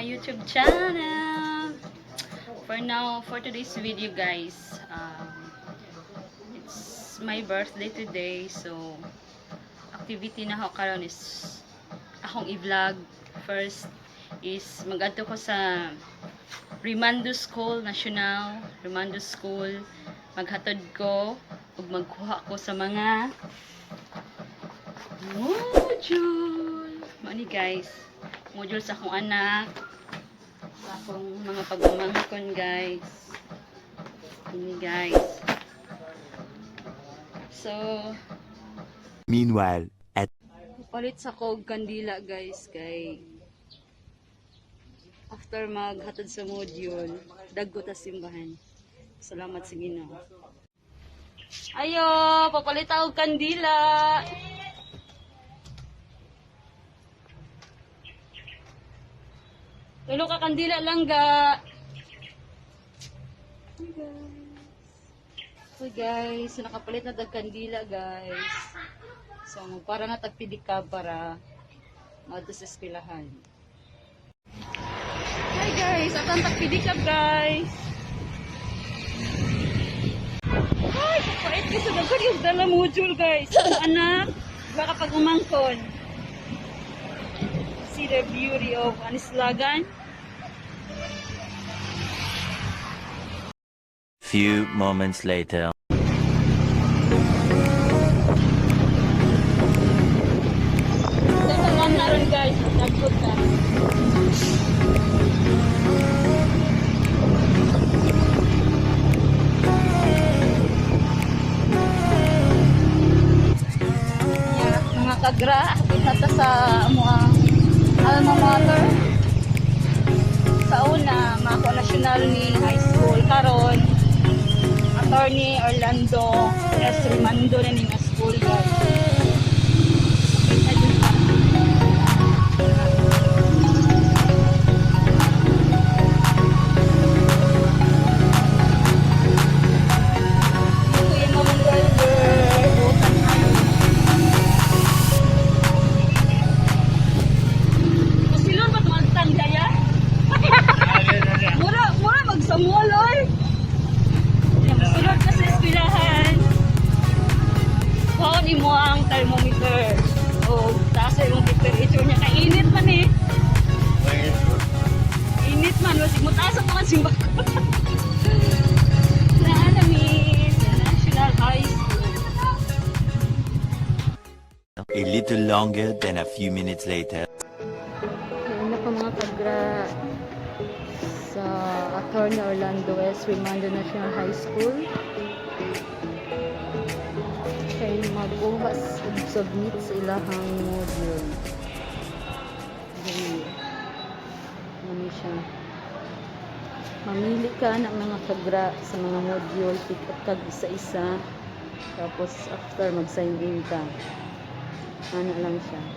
my YouTube channel. For now, for today's video guys, um, it's my birthday today. So, activity na ako karon is akong i-vlog. First is magadto ko sa Rimando School National, Rimando School. Maghatod ko ug magkuha ko sa mga module. Mani guys, module sa akong anak. Akong mga pagmamangkon guys. Ini guys. So, Meanwhile, at palit sa kog kandila guys kay after maghatod sa module dagko ta simbahan salamat sa Ginoo ayo papalit og kandila Tulo ka kandila lang ga So guys, so nakapalit na tag kandila guys. So para na tagpidi ka para madto sa eskwelahan. Hi guys, ako ang tagpidi ka guys. Ay, kapait ka sa dagan yung dala module guys. Ang anak, baka pag umangkon. See the beauty of Anislagan. Few moments later. Kagra, pinata sa mga alma mater. Sa una, mga national ni high school karon attorney Orlando S. Rimando na ni school guys. Mo taas ang mga simbak ko. na namin sa National High School. A little longer than a few minutes later. Ayun na po mga kagra sa Attorney Orlando West Rimando National High School. Kaya magbuhas ug submit sa ilahang module. Dili. Ano siya. Mamili ka ng mga kagra sa mga module, pick up kag isa-isa. Tapos after mag-sign in ka. Ano lang siya.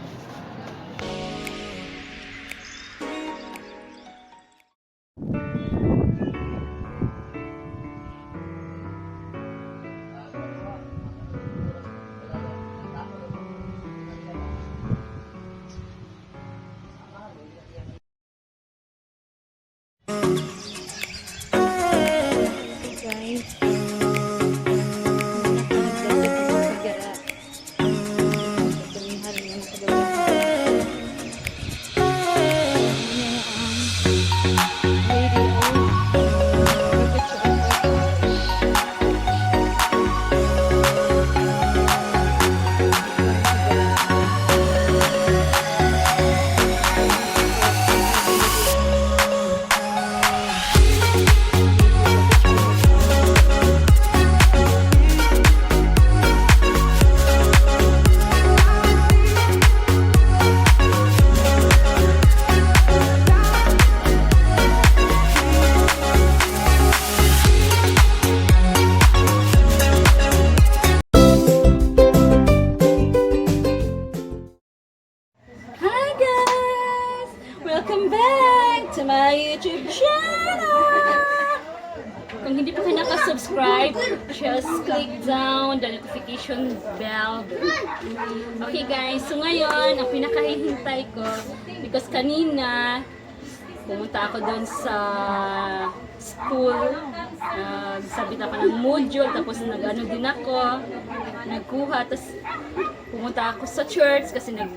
Just click down the notification bell. Okay guys, so ngayon, ang pinakahihintay ko, because kanina, pumunta ako doon sa school. Nagsabit ako ng module, tapos nag-ano din ako, nagkuha, tapos pumunta ako sa church kasi nag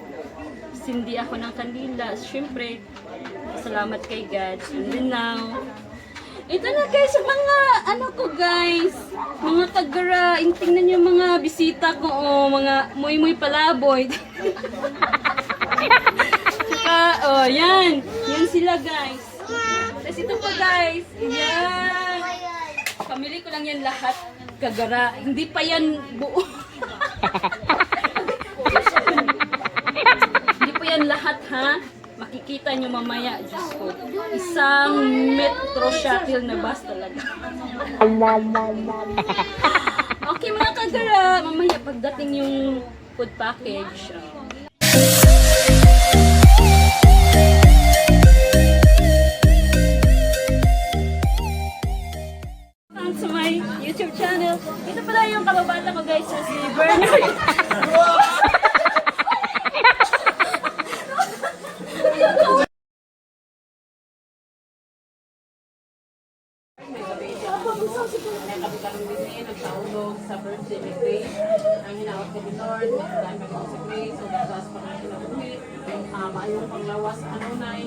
sindi ako ng kandila. Siyempre, salamat kay God. And then now, ito na guys, yung mga ano ko guys, mga tagara, tingnan niyo mga bisita ko, oh, mga muy-muy palaboy. Saka, oh, yan. Yan sila guys. Tapos ito pa guys, yan. Pamili ko lang yan lahat, kagara. Hindi pa yan buo. Hindi pa yan lahat ha. Makikita nyo mamaya, Diyos ko. Isang metro shuttle na bus talaga. okay mga kagara, mamaya pagdating yung food package. uh, nagsaulog sa birthday ni Grace. Ang hinaot kami Lord, nagdaan kami sa Grace, so nagdas pa kami kinabuhi. Uh, maayong panglawas kanunay.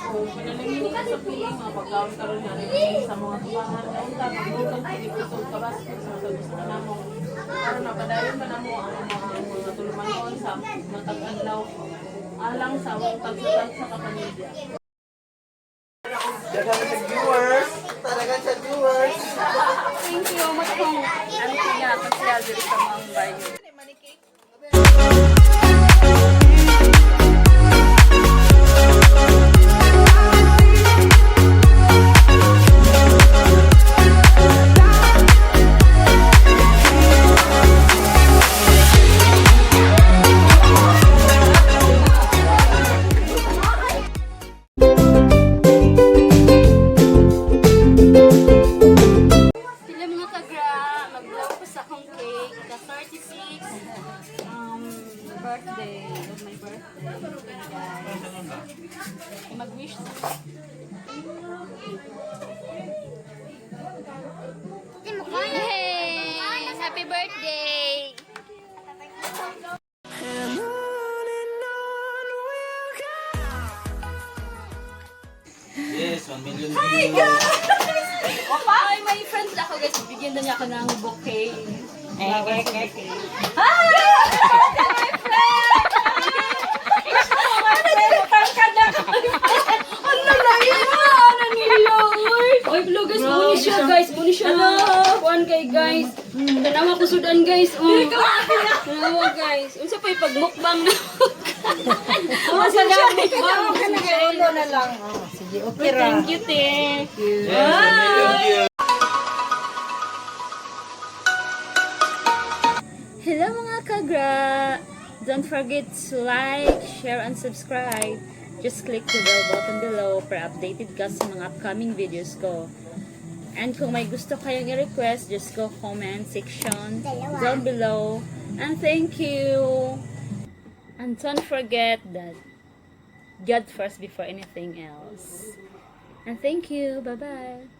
So, pinalingin ka sa piling, mga pagkaon na rin sa mga tubangan. Kaunta, pinipisog kabas, sa mga gusto ka pa namo ang mga mga tulumanon sa matag adlaw alang sa tagsutan sa kapamilya. Dagan sa viewers. Talagang sa viewers. Thank you. Mas kung ano dito sa Mumbai. Sila um, birthday, of my birthday. Guys. Mag-wish Yay! Happy birthday! Yes, 1 million Hi, my friends ako guys. Bigyan na niya ako ng bouquet. Ano? Ano hello guys. Buni siya guys. Buni siya na. Kay guys. Tanawa ko sudan guys. Oh. Tanawa guys. Unsa pa ipagmukbang na. Unsa na? Mukbang ka na na lang. Sige, okay Thank you, Hello mga kagra! Don't forget to like, share, and subscribe. Just click the bell button below para updated ka sa mga upcoming videos ko. And kung may gusto kayong i-request, just go comment section down below. And thank you! And don't forget that God first before anything else. And thank you. Bye-bye.